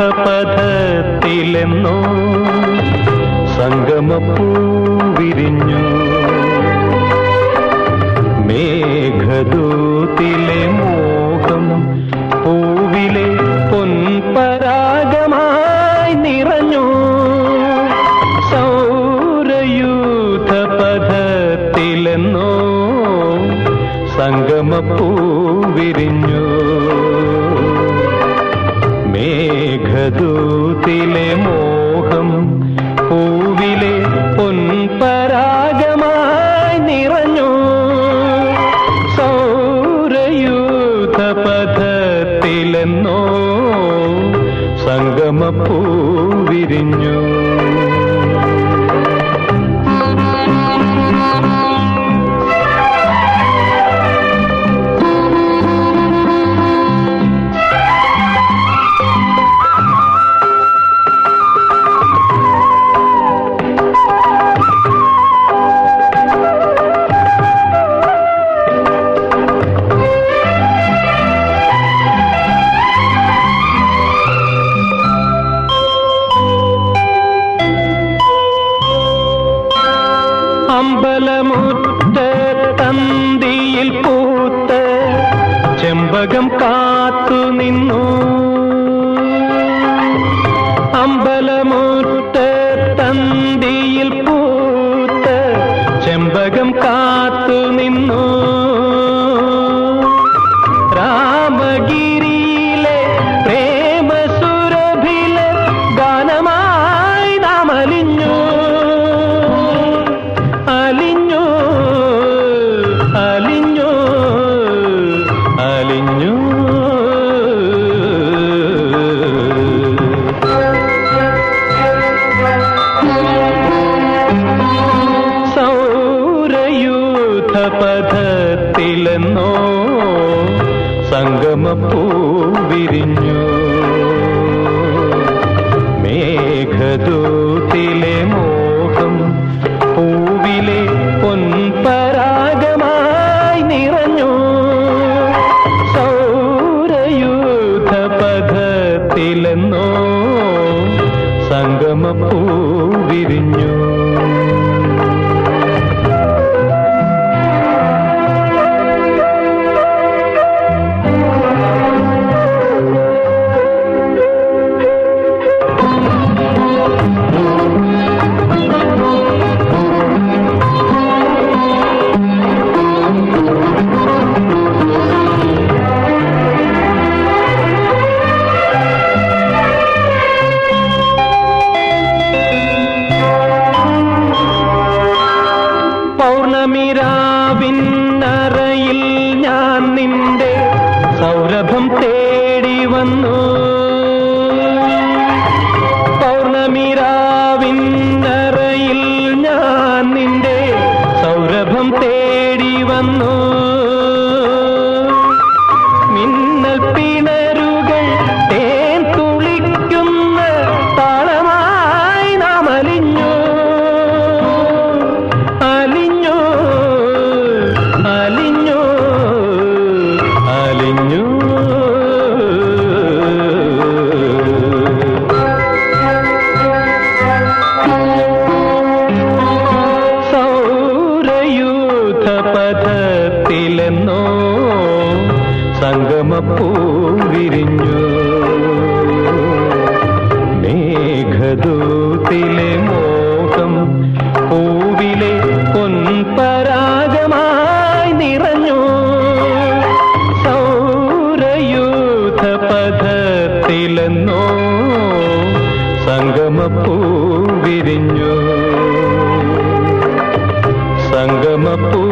സൗരയൂഥപഥത്തിലെന്നോ സംഗമപ്പൂ വിരിഞ്ഞു മേഘദൂത്തിലെ മോഹം പൂവിലെ പൊൻപരാഗമായി നിറഞ്ഞു. സൗരയൂഥപഥത്തിലെന്നോ സംഗമപ്പൂ വിരിഞ്ഞു മേഘദൂത്തിലെ മോഹം പൂവിലെ പൊൻപരാഗമായി നിറഞ്ഞു. സൗരയൂഥപഥത്തിലെന്നോ സംഗമപ്പൂ വിരിഞ്ഞു. അമ്പലമുറ്റത്തന്തിയിൽ പൂത്ത് ചെമ്പകം കാത്തു നിന്നു. അമ്പലമുറ്റത്തന്തിയിൽ സൗരയൂഥപഥത്തിലെന്നോ സംഗമപ്പൂ വിരിഞ്ഞു. മേഘദൂത്തിലെ മോഹം പൂവിലെ പൊൻപരാഗമായി നിറഞ്ഞു. സൗരയൂഥപഥത്തിലെന്നോ സംഗമപ്പൂ വിരിഞ്ഞു. വന്നു. പൗർണമിരാവിന്നറയിൽ ഞാൻ നിന്റെ സൗരഭം തേടി വന്നു. സംഗമപ്പൂ വിരിഞ്ഞു മേഘദൂത്തിലെ മോഹം പൂവിലെ പൊൻപരാഗമായി നിറഞ്ഞു. സൗരയൂഥപഥത്തിലെന്നോ സംഗമപ്പൂ വിരിഞ്ഞു. സംഗമപ്പൂ